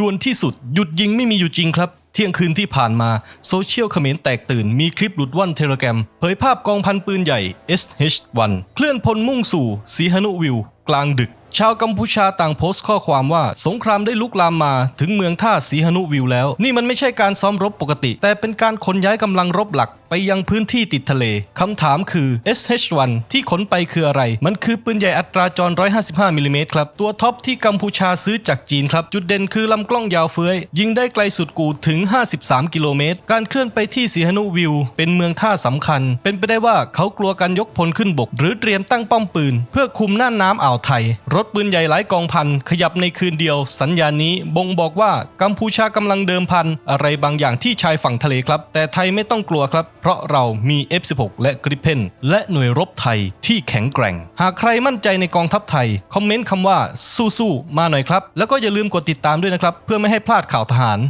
ด่วนที่สุดหยุดยิงไม่มีอยู่จริงครับ เที่ยงคืนที่ผ่านมาโซเชียลเขมรแตกตื่นมีคลิปหลุดว่อนเทเลแกรม เผยภาพกองพันปืนใหญ่ SH-1 เคลื่อนพลมุ่งสู่สีหนุวิว กลางดึก ชาวกัมพูชาต่างโพสต์ข้อความว่าสงครามได้ลุกลามมาถึงเมืองท่าสีหนุวิวแล้ว นี่มันไม่ใช่การซ้อมรบปกติ แต่เป็นการขนย้ายกำลังรบหลักไปยังพื้นที่ติดทะเลคำถามคือ SH-1 ที่ขนไปคืออะไร มันคือปืนใหญ่อัตราจร 155มิลลิเมตรครับ ตัวท็อปที่กัมพูชาซื้อจากจีนครับ จุดเด่นคือลำกล้องยาวเฟื้อยยิงได้ไกลสุดกูถึง 53 กิโลเมตร การเคลื่อนไปที่สีหนุวิว เป็นเมืองท่าสำคัญ เป็นไปได้ว่าเขากลัวการยกพลขึ้นบก หรือเตรียมตั้งป้อมปืน เพื่อคุมน่านน้ำอ่าวไทยรถปืนใหญ่หลายกองพัน ขยับในคืนเดียว สัญญาณนี้บ่งบอกว่ากัมพูชากำลังเดิมพัน อะไรบางอย่างที่ชายฝั่งทะเลครับ แต่ไทยไม่ต้องกลัวครับ เพราะเรามี F16 และกริปเพนและหน่วยรบไทยที่แข็งแกร่ง หากใครมั่นใจในกองทัพไทย คอมเมนต์คำว่าสู้ๆมาหน่อยครับ แล้วก็อย่าลืมกดติดตามด้วยนะครับเพื่อไม่ให้พลาดข่าวทหาร